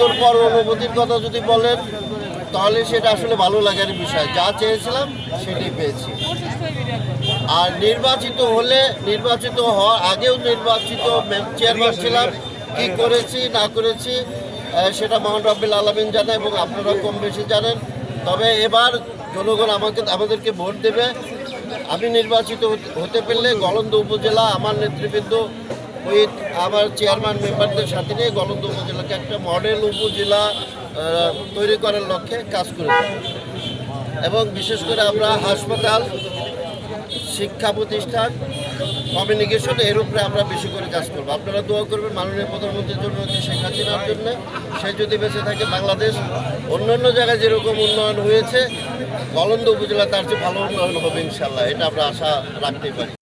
বরাদ্দর পর অনুভূতির কথা যদি বলেন, তাহলে সেটা আসলে ভালো লাগার বিষয়। যা চেয়েছিলাম, সেটাই পেয়েছি। আর নির্বাচিত হলে, নির্বাচিত হওয়ার আগেও নির্বাচিত চেয়ারম্যান ছিলাম। কি করেছি, না করেছি সেটা মোহন রব্বিল আলমিন জানে এবং আপনারা কম বেশি জানেন। তবে এবার জনগণ আমাকে, আমাদেরকে ভোট দেবে। আমি নির্বাচিত হতে পারলে গলন্দ উপজেলা, আমার নেতৃবৃন্দ উইথ আমার চেয়ারম্যান মেম্বারদের সাথে নিয়ে গলন্দ উপজেলাকে একটা মডেল উপজেলা তৈরি করার লক্ষ্যে কাজ করে। এবং বিশেষ করে আমরা হাসপাতাল, শিক্ষা প্রতিষ্ঠান কমিউনিকেশন এর উপরে আমরা বেশি করে কাজ করব। আপনারা দোয়া করবেন মাননীয় প্রধানমন্ত্রীর জন্য শেখ হাসিনার জন্য। সে যদি বেঁচে থাকে বাংলাদেশ অন্য অন্য জায়গায় যেরকম উন্নয়ন হয়েছে, গলন্দ উপজেলা তার চেয়ে ভালো উন্নয়ন হবে ইনশাল্লাহ এটা আমরা আশা রাখতেই পারি।